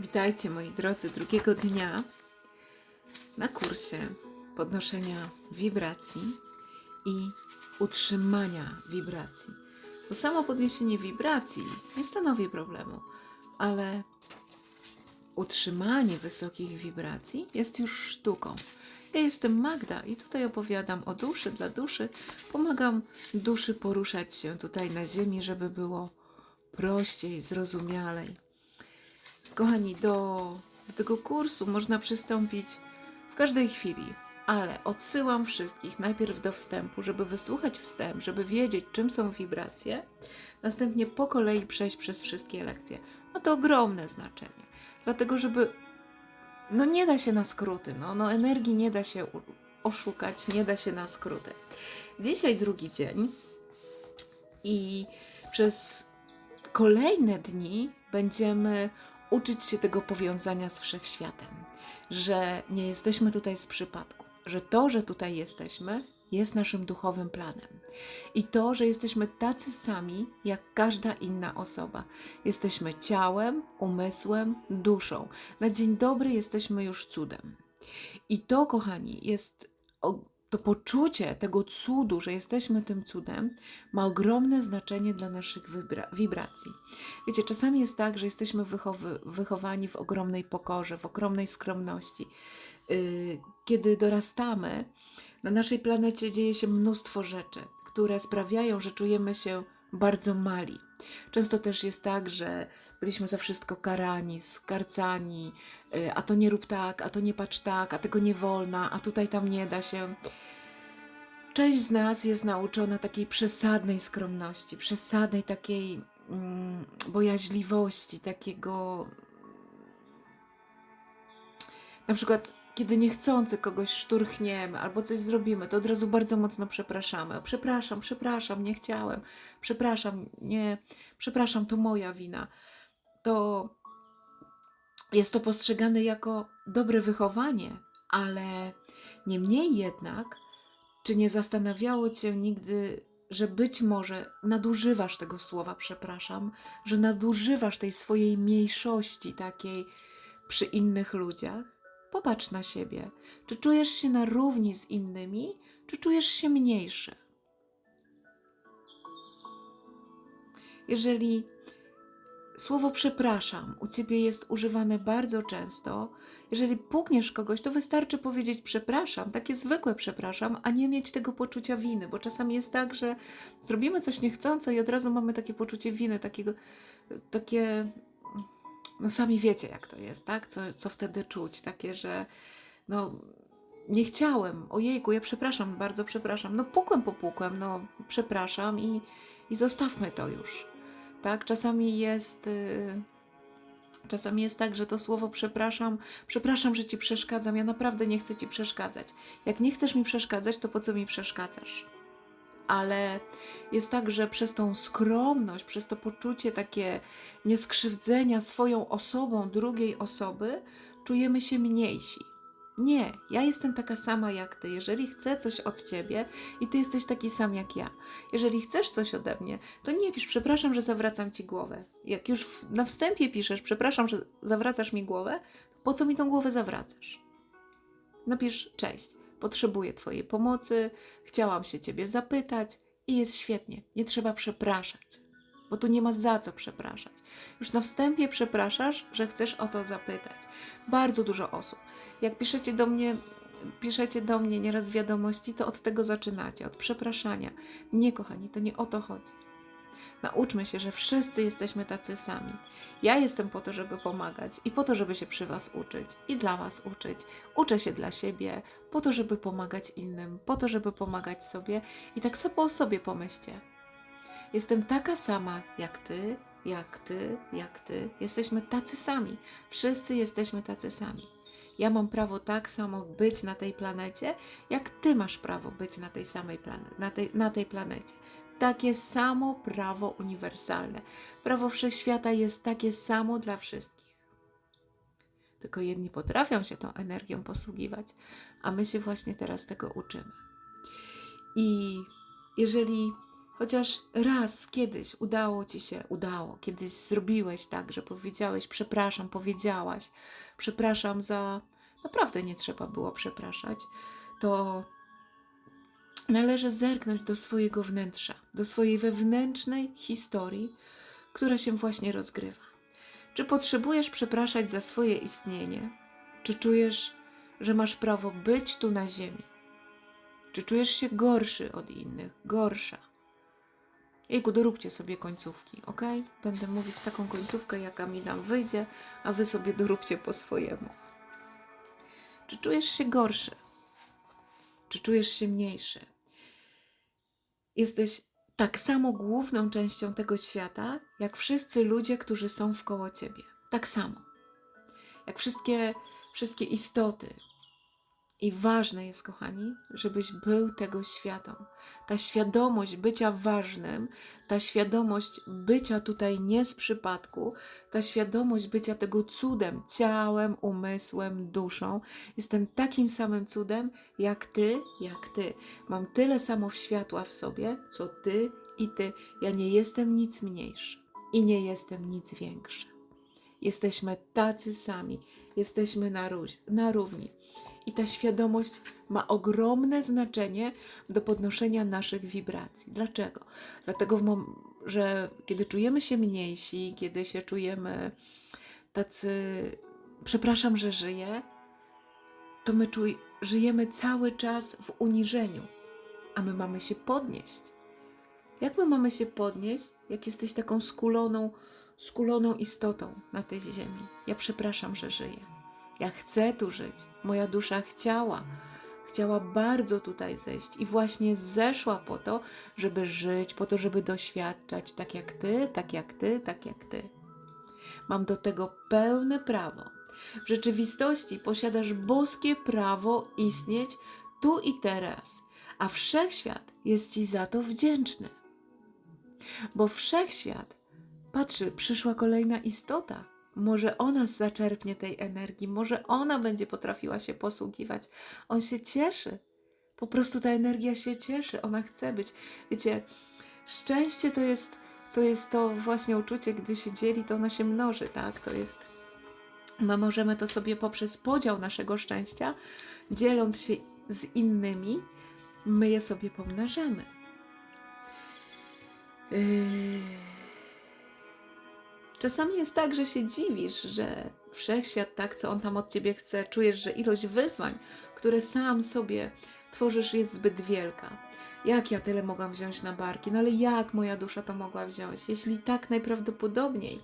Witajcie moi drodzy drugiego dnia na kursie podnoszenia wibracji i utrzymania wibracji. Bo samo podniesienie wibracji nie stanowi problemu, ale utrzymanie wysokich wibracji jest już sztuką. Ja jestem Magda i tutaj opowiadam o duszy dla duszy. Pomagam duszy poruszać się tutaj na ziemi, żeby było prościej, zrozumialej. Kochani, do, do tego kursu można przystąpić w każdej chwili, ale odsyłam wszystkich najpierw do wstępu, żeby wysłuchać wstęp, żeby wiedzieć, czym są wibracje, następnie po kolei przejść przez wszystkie lekcje. Ma to ogromne znaczenie, dlatego żeby. No nie da się na skróty, no, no energii nie da się oszukać, nie da się na skróty. Dzisiaj drugi dzień i przez kolejne dni będziemy uczyć się tego powiązania z wszechświatem, że nie jesteśmy tutaj z przypadku, że to, że tutaj jesteśmy, jest naszym duchowym planem. I to, że jesteśmy tacy sami jak każda inna osoba. Jesteśmy ciałem, umysłem, duszą. Na dzień dobry jesteśmy już cudem. I to, kochani, jest to poczucie tego cudu, że jesteśmy tym cudem, ma ogromne znaczenie dla naszych wibra- wibracji. Wiecie, czasami jest tak, że jesteśmy wychowani w ogromnej pokorze, w ogromnej skromności. Yy, Kiedy dorastamy, na naszej planecie dzieje się mnóstwo rzeczy, które sprawiają, że czujemy się bardzo mali. Często też jest tak, że byliśmy za wszystko karani, skarcani, yy, a to nie rób tak, a to nie patrz tak, a tego nie wolno, a tutaj tam nie da się. Część z nas jest nauczona takiej przesadnej skromności, przesadnej takiej mm, bojaźliwości, takiego. Na przykład, kiedy niechcący kogoś szturchniemy albo coś zrobimy, to od razu bardzo mocno przepraszamy. Przepraszam, przepraszam, nie chciałem, przepraszam, nie, przepraszam, to moja wina. To jest to postrzegane jako dobre wychowanie, ale niemniej jednak, czy nie zastanawiało cię nigdy, że być może nadużywasz tego słowa, przepraszam, że nadużywasz tej swojej mniejszości takiej przy innych ludziach? Popatrz na siebie. Czy czujesz się na równi z innymi, czy czujesz się mniejszy? Jeżeli słowo przepraszam u ciebie jest używane bardzo często, jeżeli pukniesz kogoś, to wystarczy powiedzieć przepraszam, takie zwykłe przepraszam, a nie mieć tego poczucia winy, bo czasami jest tak, że zrobimy coś niechcąco i od razu mamy takie poczucie winy, takiego, takie, no sami wiecie jak to jest, tak? Co, co wtedy czuć, takie, że no nie chciałem, ojejku, ja przepraszam, bardzo przepraszam, no pukłem popukłem, no przepraszam i, i zostawmy to już, tak? Czasami jest... Yy, Czasami jest tak, że to słowo przepraszam, przepraszam, że ci przeszkadzam, ja naprawdę nie chcę ci przeszkadzać. Jak nie chcesz mi przeszkadzać, to po co mi przeszkadzasz? Ale jest tak, że przez tą skromność, przez to poczucie takie nieskrzywdzenia swoją osobą drugiej osoby, czujemy się mniejsi. Nie, ja jestem taka sama jak ty. Jeżeli chcę coś od ciebie i ty jesteś taki sam jak ja, jeżeli chcesz coś ode mnie, to nie pisz, przepraszam, że zawracam ci głowę. Jak już w, na wstępie piszesz, przepraszam, że zawracasz mi głowę, po co mi tą głowę zawracasz? Napisz, cześć, potrzebuję twojej pomocy, chciałam się ciebie zapytać i jest świetnie, nie trzeba przepraszać, bo tu nie ma za co przepraszać. Już na wstępie przepraszasz, że chcesz o to zapytać. Bardzo dużo osób. Jak piszecie do mnie, piszecie do mnie nieraz wiadomości, to od tego zaczynacie, od przepraszania. Nie, kochani, to nie o to chodzi. Nauczmy się, że wszyscy jesteśmy tacy sami. Ja jestem po to, żeby pomagać i po to, żeby się przy Was uczyć i dla Was uczyć. Uczę się dla siebie, po to, żeby pomagać innym, po to, żeby pomagać sobie i tak samo o sobie pomyślcie. Jestem taka sama jak Ty, jak Ty, jak Ty. Jesteśmy tacy sami. Wszyscy jesteśmy tacy sami. Ja mam prawo tak samo być na tej planecie, jak Ty masz prawo być na tej samej plane- na tej, na tej planecie takie samo prawo uniwersalne. Prawo wszechświata jest takie samo dla wszystkich. Tylko jedni potrafią się tą energią posługiwać, a my się właśnie teraz tego uczymy. I jeżeli chociaż raz kiedyś udało ci się, udało, kiedyś zrobiłeś tak, że powiedziałeś przepraszam, powiedziałaś, przepraszam za. Naprawdę nie trzeba było przepraszać, to należy zerknąć do swojego wnętrza, do swojej wewnętrznej historii, która się właśnie rozgrywa. Czy potrzebujesz przepraszać za swoje istnienie? Czy czujesz, że masz prawo być tu na ziemi? Czy czujesz się gorszy od innych, gorsza? Jejku, doróbcie sobie końcówki, ok? Będę mówić taką końcówkę, jaka mi nam wyjdzie, a wy sobie doróbcie po swojemu. Czy czujesz się gorszy? Czy czujesz się mniejszy? Jesteś tak samo główną częścią tego świata, jak wszyscy ludzie, którzy są wkoło ciebie. Tak samo. Jak wszystkie, wszystkie istoty. I ważne jest, kochani, żebyś był tego światą. Ta świadomość bycia ważnym, ta świadomość bycia tutaj nie z przypadku, ta świadomość bycia tego cudem, ciałem, umysłem, duszą. Jestem takim samym cudem, jak ty, jak ty. Mam tyle samo światła w sobie, co ty i ty. Ja nie jestem nic mniejszy i nie jestem nic większy. Jesteśmy tacy sami, jesteśmy na, na równi. I ta świadomość ma ogromne znaczenie do podnoszenia naszych wibracji. Dlaczego? Dlatego, że kiedy czujemy się mniejsi, kiedy się czujemy tacy, przepraszam, że żyję, to my czuj- żyjemy cały czas w uniżeniu, a my mamy się podnieść. Jak my mamy się podnieść, jak jesteś taką skuloną, skuloną istotą na tej ziemi? Ja przepraszam, że żyję. Ja chcę tu żyć. Moja dusza chciała. Chciała bardzo tutaj zejść i właśnie zeszła po to, żeby żyć, po to, żeby doświadczać tak jak ty, tak jak ty, tak jak ty. Mam do tego pełne prawo. W rzeczywistości posiadasz boskie prawo istnieć tu i teraz, a wszechświat jest ci za to wdzięczny. Bo wszechświat patrzy, przyszła kolejna istota. Może ona zaczerpnie tej energii, może ona będzie potrafiła się posługiwać. On się cieszy. Po prostu ta energia się cieszy, ona chce być. Wiecie, szczęście to jest to, jest to właśnie uczucie, gdy się dzieli, to ono się mnoży, tak? To jest. My możemy to sobie poprzez podział naszego szczęścia, dzieląc się z innymi, my je sobie pomnażamy. Yy... Czasami jest tak, że się dziwisz, że wszechświat tak, co on tam od ciebie chce, czujesz, że ilość wyzwań, które sam sobie tworzysz, jest zbyt wielka. Jak ja tyle mogłam wziąć na barki? No ale jak moja dusza to mogła wziąć? Jeśli tak najprawdopodobniej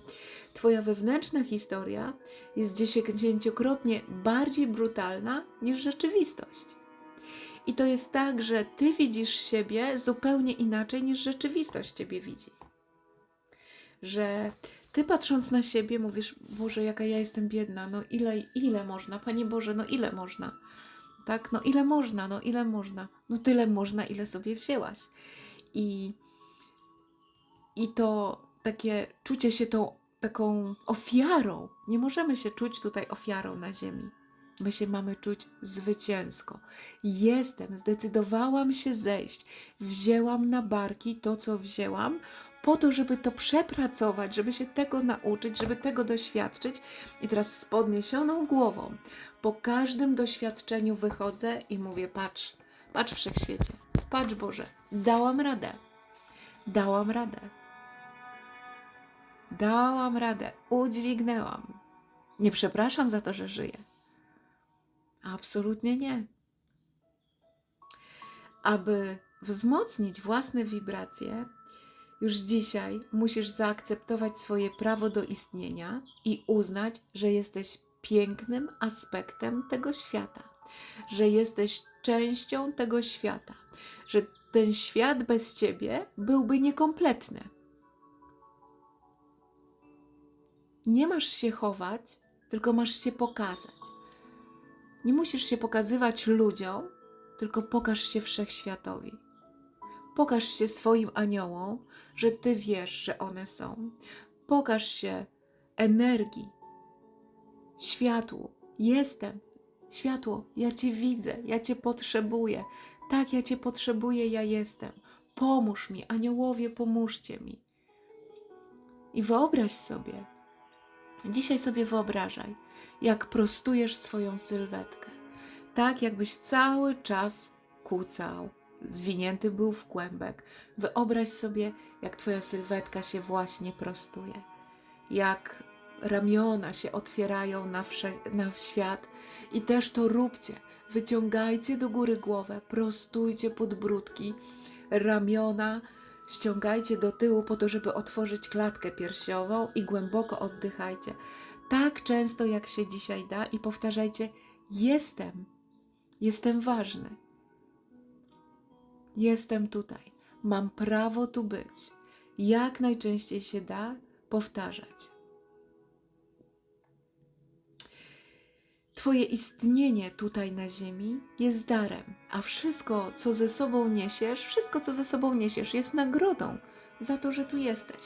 Twoja wewnętrzna historia jest dziesięciokrotnie bardziej brutalna niż rzeczywistość. I to jest tak, że Ty widzisz siebie zupełnie inaczej niż rzeczywistość Ciebie widzi. Że ty patrząc na siebie mówisz, Boże, jaka ja jestem biedna, no ile, ile można, Panie Boże, no ile można, tak, no ile można, no ile można, no tyle można, ile sobie wzięłaś. I, i to takie czucie się tą taką ofiarą, nie możemy się czuć tutaj ofiarą na ziemi. My się mamy czuć zwycięsko. Jestem, zdecydowałam się zejść. Wzięłam na barki to, co wzięłam, po to, żeby to przepracować, żeby się tego nauczyć, żeby tego doświadczyć. I teraz z podniesioną głową po każdym doświadczeniu wychodzę i mówię: Patrz, patrz wszechświecie, patrz Boże, dałam radę, dałam radę, dałam radę, udźwignęłam. Nie przepraszam za to, że żyję. Absolutnie nie. Aby wzmocnić własne wibracje, już dzisiaj musisz zaakceptować swoje prawo do istnienia i uznać, że jesteś pięknym aspektem tego świata, że jesteś częścią tego świata, że ten świat bez ciebie byłby niekompletny. Nie masz się chować, tylko masz się pokazać. Nie musisz się pokazywać ludziom, tylko pokaż się wszechświatowi. Pokaż się swoim aniołom, że ty wiesz, że one są. Pokaż się energii, światłu. Jestem. Światło, ja cię widzę, ja cię potrzebuję. Tak, ja cię potrzebuję, ja jestem. Pomóż mi, aniołowie, pomóżcie mi. I wyobraź sobie, dzisiaj sobie wyobrażaj, jak prostujesz swoją sylwetkę. Tak, jakbyś cały czas kucał, zwinięty był w kłębek. Wyobraź sobie, jak Twoja sylwetka się właśnie prostuje. Jak ramiona się otwierają na, na świat i też to róbcie. Wyciągajcie do góry głowę, prostujcie podbródki, ramiona, ściągajcie do tyłu po to, żeby otworzyć klatkę piersiową i głęboko oddychajcie. Tak często jak się dzisiaj da i powtarzajcie: Jestem, jestem ważny. Jestem tutaj. Mam prawo tu być. Jak najczęściej się da powtarzać. Twoje istnienie tutaj na Ziemi jest darem, a wszystko, co ze sobą niesiesz, wszystko, co ze sobą niesiesz, jest nagrodą za to, że tu jesteś.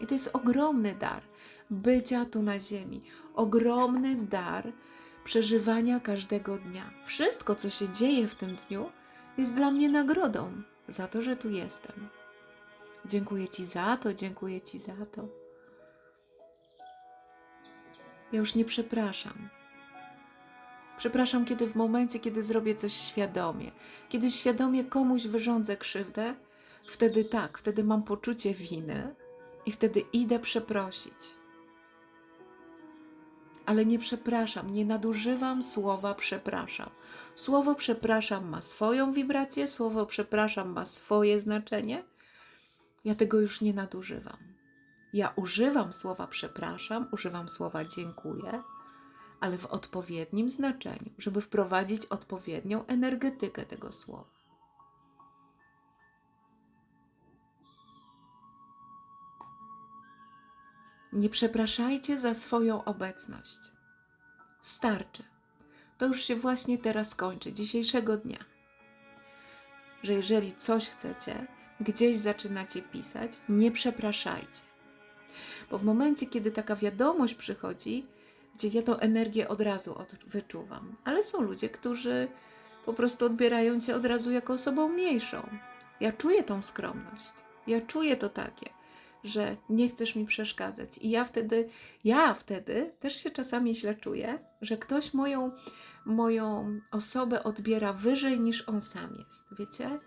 I to jest ogromny dar bycia tu na Ziemi, ogromny dar przeżywania każdego dnia. Wszystko, co się dzieje w tym dniu, jest dla mnie nagrodą za to, że tu jestem. Dziękuję Ci za to, dziękuję Ci za to. Ja już nie przepraszam. Przepraszam, kiedy w momencie, kiedy zrobię coś świadomie, kiedy świadomie komuś wyrządzę krzywdę, wtedy tak, wtedy mam poczucie winy i wtedy idę przeprosić. Ale nie przepraszam, nie nadużywam słowa przepraszam. Słowo przepraszam ma swoją wibrację, słowo przepraszam ma swoje znaczenie. Ja tego już nie nadużywam. Ja używam słowa przepraszam, używam słowa dziękuję, ale w odpowiednim znaczeniu, żeby wprowadzić odpowiednią energetykę tego słowa. Nie przepraszajcie za swoją obecność. Starczy. To już się właśnie teraz kończy, dzisiejszego dnia. Że jeżeli coś chcecie, gdzieś zaczynacie pisać, nie przepraszajcie. Bo w momencie, kiedy taka wiadomość przychodzi, gdzie ja tą energię od razu od, wyczuwam, ale są ludzie, którzy po prostu odbierają cię od razu jako osobą mniejszą. Ja czuję tą skromność. Ja czuję to takie, że nie chcesz mi przeszkadzać. I ja wtedy, ja wtedy też się czasami źle czuję, że ktoś moją, moją osobę odbiera wyżej niż on sam jest. Wiecie?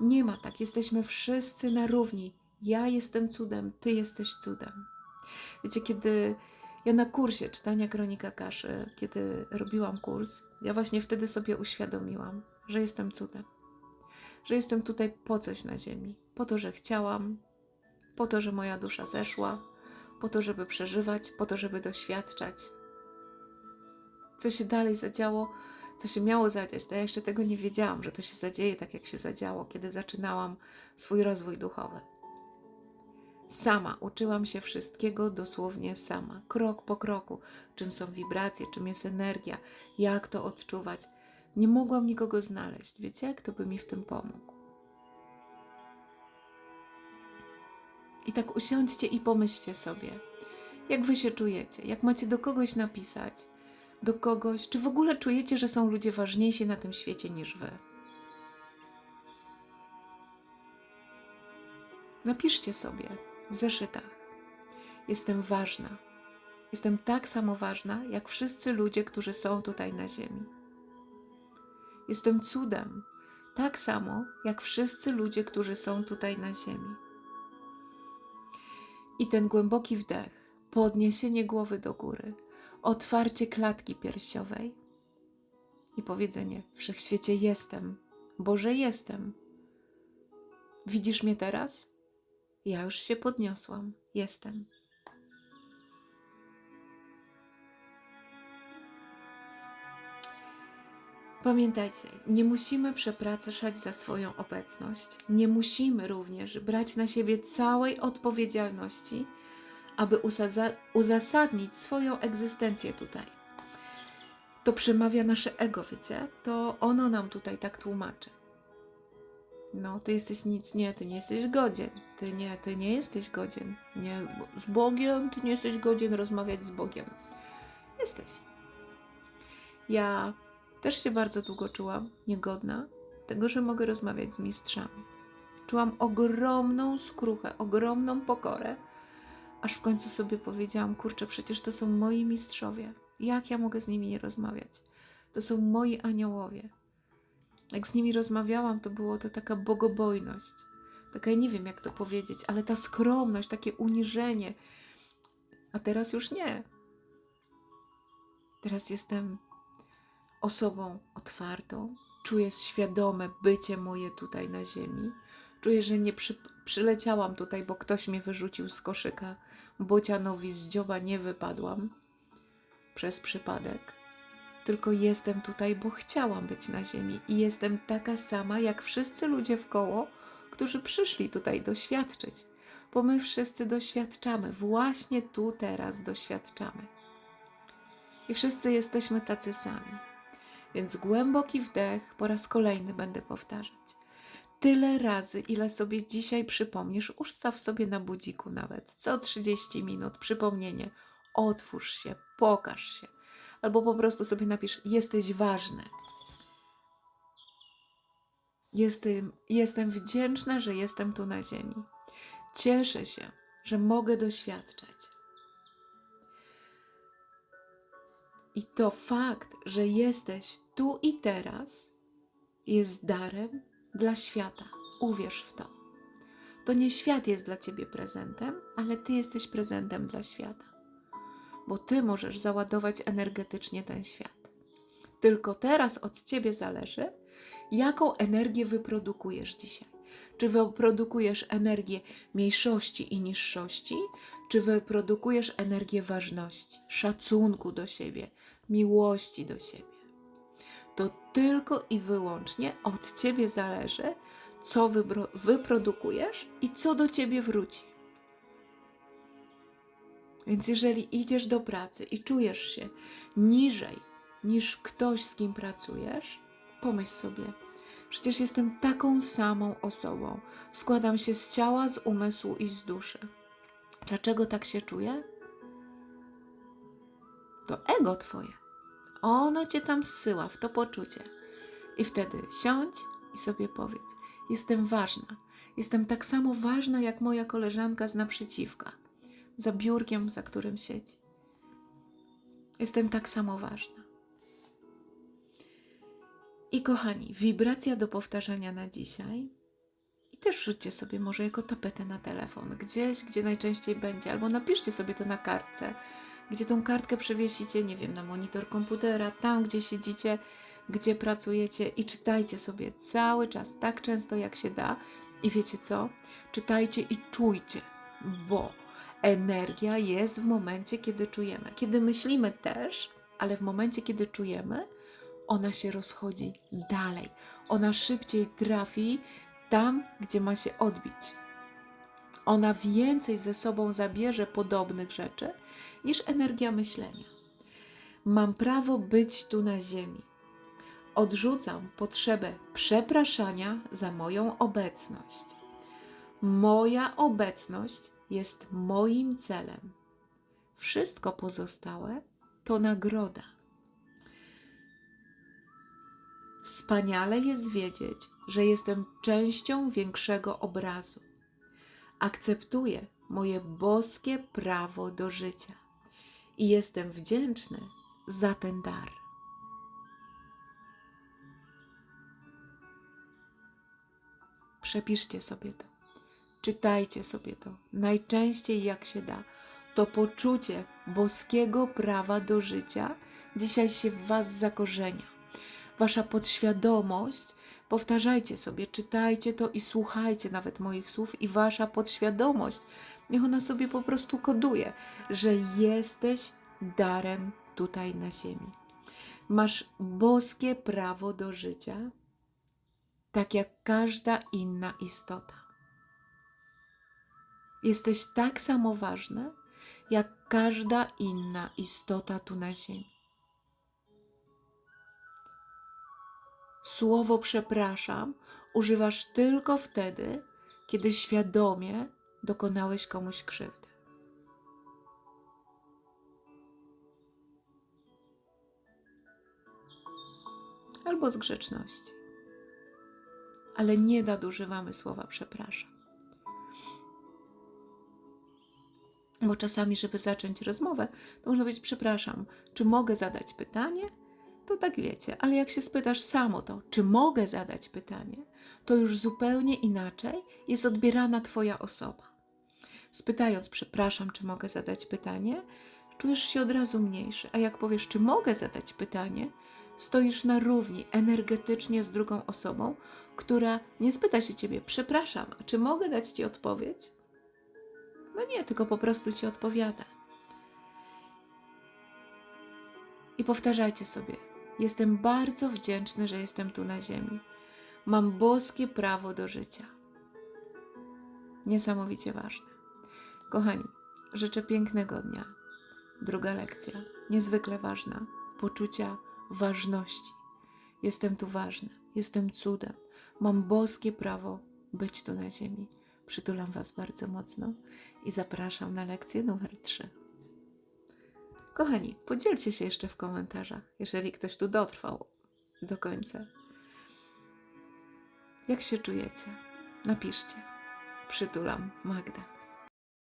Nie ma tak. Jesteśmy wszyscy na równi. Ja jestem cudem, ty jesteś cudem. Wiecie, kiedy ja na kursie czytania Kronika Kaszy, kiedy robiłam kurs, ja właśnie wtedy sobie uświadomiłam, że jestem cudem. Że jestem tutaj po coś na ziemi. Po to, że chciałam, po to, że moja dusza zeszła, po to, żeby przeżywać, po to, żeby doświadczać. Co się dalej zadziało, co się miało zadziać, to ja jeszcze tego nie wiedziałam, że to się zadzieje tak, jak się zadziało, kiedy zaczynałam swój rozwój duchowy. Sama uczyłam się wszystkiego dosłownie sama, krok po kroku, czym są wibracje, czym jest energia, jak to odczuwać. Nie mogłam nikogo znaleźć, wiecie, kto by mi w tym pomógł. I tak usiądźcie i pomyślcie sobie, jak wy się czujecie, jak macie do kogoś napisać, do kogoś, czy w ogóle czujecie, że są ludzie ważniejsi na tym świecie niż wy. Napiszcie sobie w zeszytach. Jestem ważna. Jestem tak samo ważna, jak wszyscy ludzie, którzy są tutaj na Ziemi. Jestem cudem, tak samo jak wszyscy ludzie, którzy są tutaj na Ziemi. I ten głęboki wdech, podniesienie głowy do góry, otwarcie klatki piersiowej i powiedzenie: Wszechświecie jestem, Boże jestem. Widzisz mnie teraz? Ja już się podniosłam, jestem. Pamiętajcie, nie musimy przepraszać za swoją obecność. Nie musimy również brać na siebie całej odpowiedzialności, aby uzasadnić swoją egzystencję tutaj. To przemawia nasze ego, wiecie? To ono nam tutaj tak tłumaczy. No, ty jesteś nic, nie, ty nie jesteś godzien. Ty nie, ty nie jesteś godzien. Nie, z Bogiem, ty nie jesteś godzien rozmawiać z Bogiem. Jesteś. Ja też się bardzo długo czułam niegodna tego, że mogę rozmawiać z mistrzami. Czułam ogromną skruchę, ogromną pokorę, aż w końcu sobie powiedziałam: Kurczę, przecież to są moi mistrzowie. Jak ja mogę z nimi nie rozmawiać? To są moi aniołowie. Jak z nimi rozmawiałam, to było to taka bogobojność. Taka, ja nie wiem jak to powiedzieć, ale ta skromność, takie uniżenie. A teraz już nie. Teraz jestem osobą otwartą, czuję świadome bycie moje tutaj na ziemi. Czuję, że nie przy, przyleciałam tutaj, bo ktoś mnie wyrzucił z koszyka. Bocianowi z dzioba nie wypadłam przez przypadek. Tylko jestem tutaj, bo chciałam być na ziemi i jestem taka sama jak wszyscy ludzie w koło, którzy przyszli tutaj doświadczyć. Bo my wszyscy doświadczamy, właśnie tu teraz doświadczamy. I wszyscy jesteśmy tacy sami. Więc głęboki wdech, po raz kolejny będę powtarzać. Tyle razy, ile sobie dzisiaj przypomnisz, ustaw sobie na budziku nawet, co 30 minut przypomnienie. Otwórz się, pokaż się. Albo po prostu sobie napisz: Jesteś ważny. Jestem, jestem wdzięczna, że jestem tu na Ziemi. Cieszę się, że mogę doświadczać. I to fakt, że jesteś tu i teraz, jest darem dla świata. Uwierz w to. To nie świat jest dla ciebie prezentem, ale ty jesteś prezentem dla świata. Bo ty możesz załadować energetycznie ten świat. Tylko teraz od ciebie zależy, jaką energię wyprodukujesz dzisiaj. Czy wyprodukujesz energię mniejszości i niższości, czy wyprodukujesz energię ważności, szacunku do siebie, miłości do siebie. To tylko i wyłącznie od ciebie zależy, co wyprodukujesz i co do ciebie wróci. Więc jeżeli idziesz do pracy i czujesz się niżej niż ktoś, z kim pracujesz, pomyśl sobie, przecież jestem taką samą osobą. Składam się z ciała, z umysłu i z duszy. Dlaczego tak się czuję? To ego twoje. Ono cię tam zsyła w to poczucie. I wtedy siądź i sobie powiedz: Jestem ważna. Jestem tak samo ważna jak moja koleżanka z naprzeciwka, za biurkiem, za którym siedzi. Jestem tak samo ważna. I kochani, wibracja do powtarzania na dzisiaj. I też wrzućcie sobie może jako tapetę na telefon, gdzieś, gdzie najczęściej będzie, albo napiszcie sobie to na kartce, gdzie tą kartkę przewiesicie, nie wiem, na monitor komputera, tam, gdzie siedzicie, gdzie pracujecie i czytajcie sobie cały czas, tak często jak się da. I wiecie co? Czytajcie i czujcie, bo energia jest w momencie, kiedy czujemy. Kiedy myślimy też, ale w momencie, kiedy czujemy, ona się rozchodzi dalej. Ona szybciej trafi tam, gdzie ma się odbić. Ona więcej ze sobą zabierze podobnych rzeczy niż energia myślenia. Mam prawo być tu na ziemi. Odrzucam potrzebę przepraszania za moją obecność. Moja obecność jest moim celem. Wszystko pozostałe to nagroda. Wspaniale jest wiedzieć, że jestem częścią większego obrazu. Akceptuję moje boskie prawo do życia i jestem wdzięczny za ten dar. Przepiszcie sobie to, czytajcie sobie to najczęściej jak się da. To poczucie boskiego prawa do życia dzisiaj się w Was zakorzenia. Wasza podświadomość Powtarzajcie sobie, czytajcie to i słuchajcie nawet moich słów, i wasza podświadomość, niech ona sobie po prostu koduje, że jesteś darem tutaj na Ziemi. Masz boskie prawo do życia, tak jak każda inna istota. Jesteś tak samo ważny, jak każda inna istota tu na Ziemi. Słowo przepraszam używasz tylko wtedy, kiedy świadomie dokonałeś komuś krzywdy. Albo z grzeczności. ale nie nadużywamy słowa przepraszam. Bo czasami, żeby zacząć rozmowę, to można powiedzieć: Przepraszam, czy mogę zadać pytanie? To tak wiecie, ale jak się spytasz samo to, czy mogę zadać pytanie, to już zupełnie inaczej jest odbierana Twoja osoba. Spytając, przepraszam, czy mogę zadać pytanie, czujesz się od razu mniejszy, a jak powiesz, czy mogę zadać pytanie, stoisz na równi energetycznie z drugą osobą, która nie spyta się ciebie, przepraszam, a czy mogę dać ci odpowiedź? No nie, tylko po prostu ci odpowiada. I powtarzajcie sobie: Jestem bardzo wdzięczny, że jestem tu na Ziemi. Mam boskie prawo do życia. Niesamowicie ważne. Kochani, życzę pięknego dnia. Druga lekcja, niezwykle ważna poczucia ważności. Jestem tu ważny, jestem cudem. Mam boskie prawo być tu na Ziemi. Przytulam Was bardzo mocno i zapraszam na lekcję numer 3. Kochani, podzielcie się jeszcze w komentarzach, jeżeli ktoś tu dotrwał do końca. Jak się czujecie? Napiszcie. Przytulam Magda.